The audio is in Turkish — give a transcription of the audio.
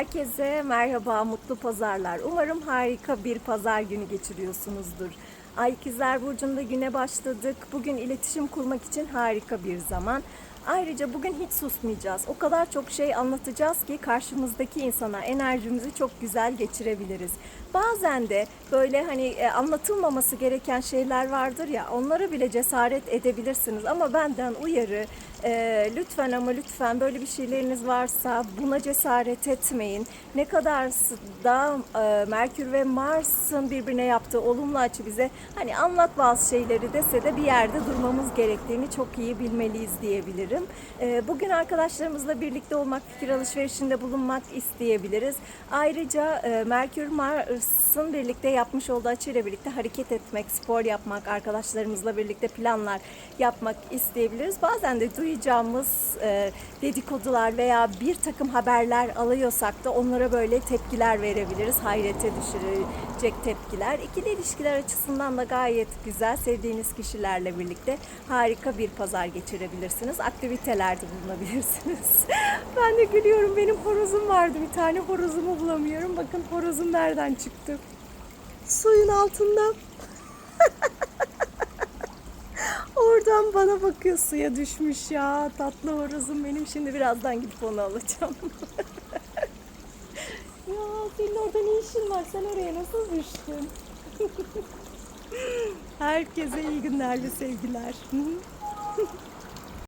Herkese merhaba, mutlu pazarlar. Umarım harika bir pazar günü geçiriyorsunuzdur. Ay İkizler Burcu'nda güne başladık. Bugün iletişim kurmak için harika bir zaman. Ayrıca bugün hiç susmayacağız. O kadar çok şey anlatacağız ki karşımızdaki insana enerjimizi çok güzel geçirebiliriz. Bazen de böyle hani e, anlatılmaması gereken şeyler vardır ya onlara bile cesaret edebilirsiniz. Ama benden uyarı e, lütfen ama lütfen böyle bir şeyleriniz varsa buna cesaret etmeyin. Ne kadar da e, Merkür ve Mars'ın birbirine yaptığı olumlu açı bize hani anlat bazı şeyleri dese de bir yerde durmamız gerektiğini çok iyi bilmeliyiz diyebilirim. E, bugün arkadaşlarımızla birlikte olmak, fikir alışverişinde bulunmak isteyebiliriz. Ayrıca e, Merkür Mars'ın birlikte yapmış olduğu açıyla birlikte hareket etmek, spor yapmak, arkadaşlarımızla birlikte planlar yapmak isteyebiliriz. Bazen de duyacağımız e, dedikodular veya bir takım haberler alıyorsak da onlara böyle tepkiler verebiliriz. Hayrete düşürecek tepkiler. İkili ilişkiler açısından da gayet güzel. Sevdiğiniz kişilerle birlikte harika bir pazar geçirebilirsiniz. Aktivitelerde bulunabilirsiniz. ben de gülüyorum. Benim horozum vardı. Bir tane horozumu bulamıyorum. Bakın horozum nereden çıktı? Suyun altında. Oradan bana bakıyor suya düşmüş ya. Tatlı horozum benim. Şimdi birazdan gidip onu alacağım. ya senin orada ne işin var? Sen oraya nasıl düştün? Herkese iyi günler ve sevgiler.